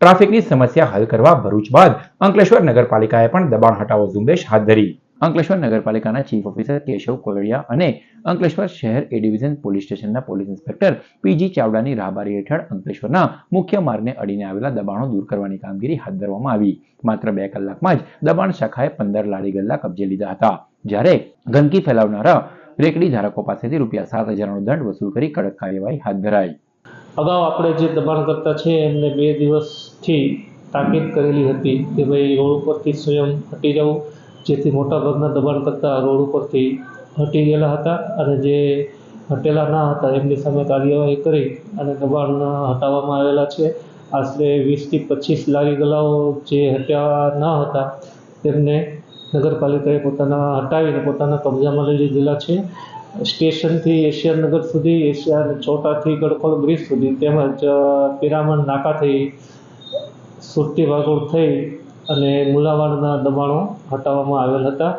ટ્રાફિકની સમસ્યા હલ કરવા ભરૂચ બાદ અંકલેશ્વર નગરપાલિકાએ પણ દબાણ હટાવો ઝુંબેશ હાથ ધરી. અંકલેશ્વર નગરપાલિકાના ચીફ ઓફિસર કેશવ કોલડિયા અને અંકલેશ્વર શહેર એ ડિવિઝન પોલીસ સ્ટેશનના પોલીસ ઇન્સ્પેક્ટર પીજી ચાવડાની રાહબારી હેઠળ અંકલેશ્વરના મુખ્ય માર્ગને અડીને આવેલા દબાણો દૂર કરવાની કામગીરી હાથ ધરવામાં આવી. માત્ર બે કલાકમાં જ દબાણ શાખાએ પંદર લારી ગલ્લા કબજે લીધા હતા, જ્યારે ગંદકી ફેલાવનારા રેકડી ધારકો પાસેથી રૂપિયા સાત હજારનો દંડ વસૂલ કરી કડક કાર્યવાહી હાથ ધરાઈ. અગાઉ આપણે જે દબાણકર્તા છે, એમને બે દિવસથી તાકીદ કરેલી હતી કે ભાઈ રોડ ઉપરથી સ્વયં હટી જવું જેથી મોટાભાગના દબાણકર્તા રોડ ઉપરથી હટી ગયેલા હતા અને જે હટેલા ના હતા, એમની સામે કાર્યવાહી કરી અને દબાણ હટાવવામાં આવેલા છે. આશરે વીસથી પચીસ લારી ગલાઓ જે હટ્યા ન હતા, તેમને નગરપાલિકાએ પોતાના હટાવીને પોતાના કબજામાં લઈ લીધેલા છે. સ્ટેશનથી એશિયાનગર સુધી, એશિયા ચોટાથી ગડખોલ બ્રિજ સુધી તેમજ પિરામણ નાકાથી સુરતી વાગોળ થઈ અને મુલાવાડના દબાણો હટાવવામાં આવેલ હતા.